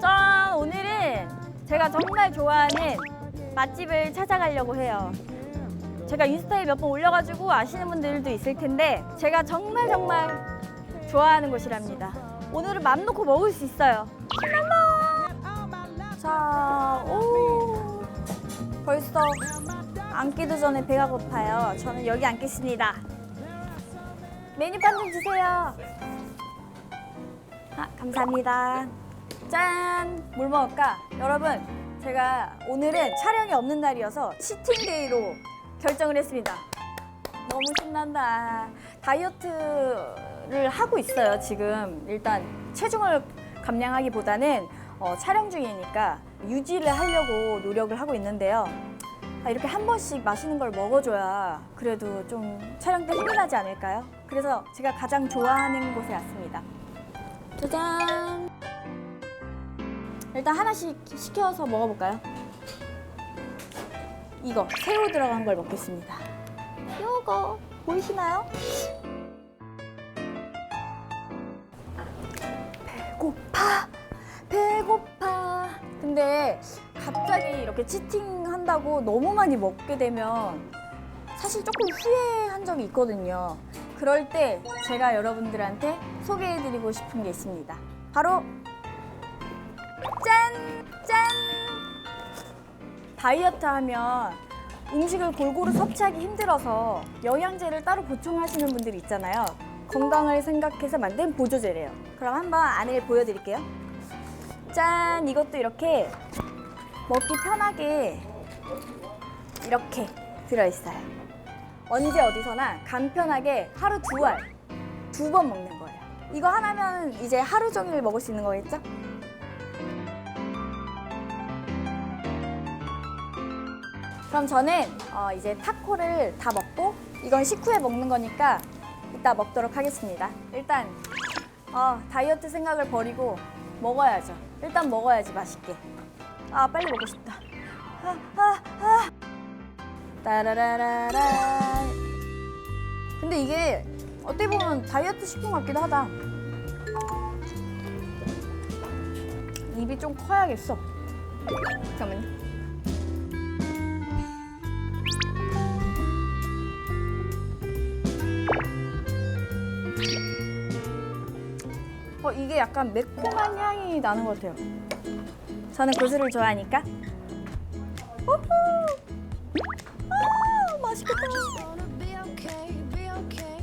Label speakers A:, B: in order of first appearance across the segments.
A: 짠! 오늘은 제가 정말 좋아하는 맛집을 찾아가려고 해요. 제가 인스타에 몇 번 올려가지고 아시는 분들도 있을 텐데 제가 정말 정말 좋아하는 곳이랍니다. 오늘은 맘 놓고 먹을 수 있어요. 신난다! 자, 오. 벌써 앉기도 전에 배가 고파요. 저는 여기 앉겠습니다. 메뉴판 좀 주세요. 아, 감사합니다. 짠! 뭘 먹을까? 여러분, 제가 오늘은 촬영이 없는 날이어서 치팅데이로 결정을 했습니다. 너무 신난다. 다이어트를 하고 있어요, 지금. 일단 체중을 감량하기보다는 어, 촬영 중이니까 유지를 하려고 노력을 하고 있는데요. 아, 이렇게 한 번씩 맛있는 걸 먹어줘야 그래도 좀 촬영 때 힘이 나지 않을까요? 그래서 제가 가장 좋아하는 곳에 왔습니다. 짜잔! 일단 하나씩 시켜서 먹어볼까요? 이거 새우 들어간 걸 먹겠습니다. 요거 보이시나요? 배고파, 배고파. 근데 갑자기 이렇게 치팅한다고 너무 많이 먹게 되면 사실 조금 후회한 적이 있거든요. 그럴 때 제가 여러분들한테 소개해드리고 싶은 게 있습니다. 바로 짠! 짠! 다이어트 하면 음식을 골고루 섭취하기 힘들어서 영양제를 따로 보충하시는 분들이 있잖아요. 건강을 생각해서 만든 보조제래요. 그럼 한번 안을 보여드릴게요. 짠! 이것도 이렇게 먹기 편하게 이렇게 들어있어요. 언제 어디서나 간편하게 하루 두 알, 두 번 먹는 거예요. 이거 하나면 이제 하루 종일 먹을 수 있는 거겠죠? 그럼 저는 어, 이제 타코를 다 먹고 이건 식후에 먹는 거니까 이따 먹도록 하겠습니다. 일단 어, 다이어트 생각을 버리고 먹어야죠. 일단 먹어야지 맛있게. 아 빨리 먹고 싶다. 아, 아, 아. 따라라라라. 근데 이게 어떻게 보면 다이어트 식품 같기도 하다. 입이 좀 커야겠어. 잠깐만요. 어, 이게 약간 매콤한 향이 나는 것 같아요. 저는 고수를 좋아하니까. 우후! 아, 맛있겠다.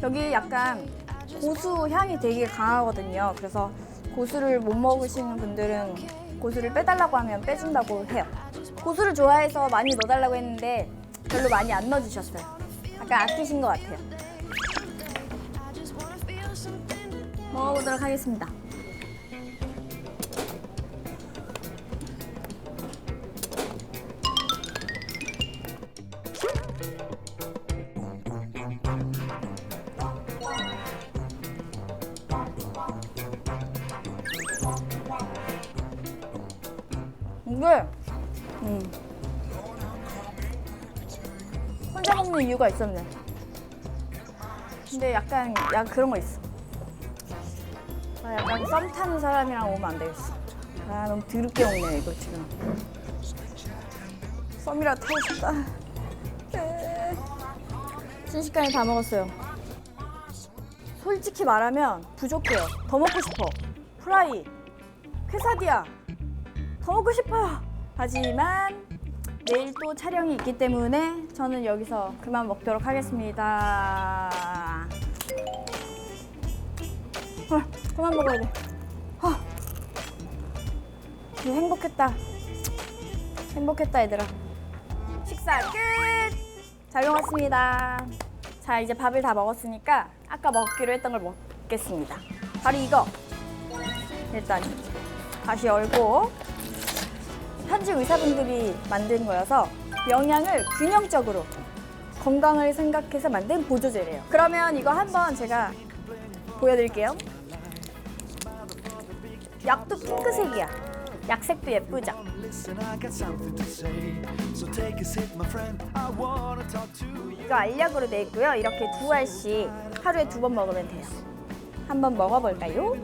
A: 여기 약간 고수 향이 되게 강하거든요. 그래서 고수를 못 먹으시는 분들은 고수를 빼달라고 하면 빼준다고 해요. 고수를 좋아해서 많이 넣어달라고 했는데 별로 많이 안 넣어주셨어요. 약간 아끼신 것 같아요. 먹어보도록 하겠습니다. 이게 음. 혼자 먹는 이유가 있었네. 근데 약간 약 그런 거 있어. 아, 약간 썸 타는 사람이랑 오면 안 되겠어. 아 너무 드럽게 먹네 이거 지금. 썸이라 타고 싶다. 네. 순식간에 다 먹었어요. 솔직히 말하면 부족해요. 더 먹고 싶어. 프라이, 퀘사디아, 더 먹고 싶어요. 하지만 내일 또 촬영이 있기 때문에 저는 여기서 그만 먹도록 하겠습니다. 아, 그만 먹어야 돼. 아, 행복했다. 행복했다 얘들아. 식사 끝. 잘 먹었습니다. 자 이제 밥을 다 먹었으니까 아까 먹기로 했던 걸 먹겠습니다. 바로 이거. 일단 다시 열고 현지 의사분들이 만든 거여서 영양을 균형적으로 건강을 생각해서 만든 보조제래요. 그러면 이거 한번 제가 보여드릴게요. 약도 핑크색이야. 약색도 예쁘죠? 이거 알약으로 돼 있고요. 이렇게 두 알씩 하루에 두 번 먹으면 돼요. 한번 먹어볼까요?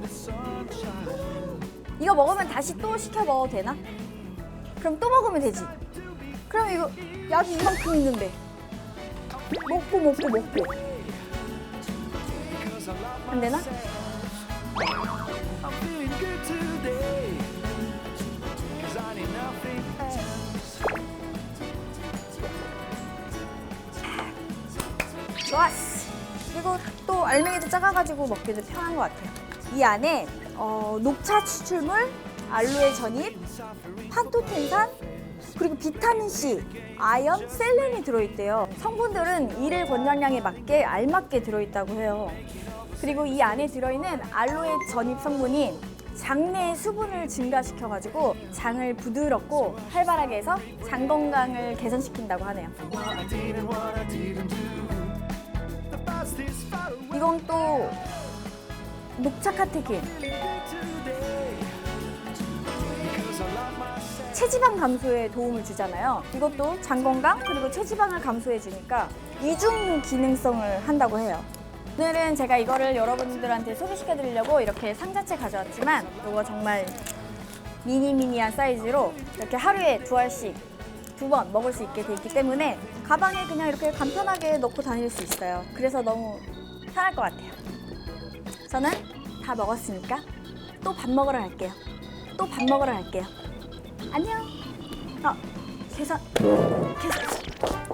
A: 이거 먹으면 다시 또 시켜 먹어도 되나? 그럼 또 먹으면 되지. 그럼 이거 약이 이만큼 있는데 먹고 먹고 먹고 안 되나? 좋았어. 그리고 또 알맹이도 작아가지고 먹기도 편한 것 같아요. 이 안에 어, 녹차 추출물, 알로에 전입, 판토텐산, 그리고 비타민 C, 아연, 셀렌이 들어있대요. 성분들은 일일 권장량에 맞게 알맞게 들어있다고 해요. 그리고 이 안에 들어있는 알로에 전입 성분이 장내의 수분을 증가시켜가지고 장을 부드럽고 활발하게 해서 장 건강을 개선시킨다고 하네요. 이건 또 녹차 카테킨, 체지방 감소에 도움을 주잖아요. 이것도 장 건강 그리고 체지방을 감소해 주니까 이중 기능성을 한다고 해요. 오늘은 제가 이거를 여러분들한테 소개시켜 드리려고 이렇게 상자채 가져왔지만 이거 정말 미니미니한 사이즈로 이렇게 하루에 두 알씩 두 번 먹을 수 있게 돼 있기 때문에 가방에 그냥 이렇게 간편하게 넣고 다닐 수 있어요. 그래서 너무 편할 것 같아요. 저는 다 먹었으니까 또 밥 먹으러 갈게요. 또 밥 먹으러 갈게요. 안녕. 아, 계산. 계산.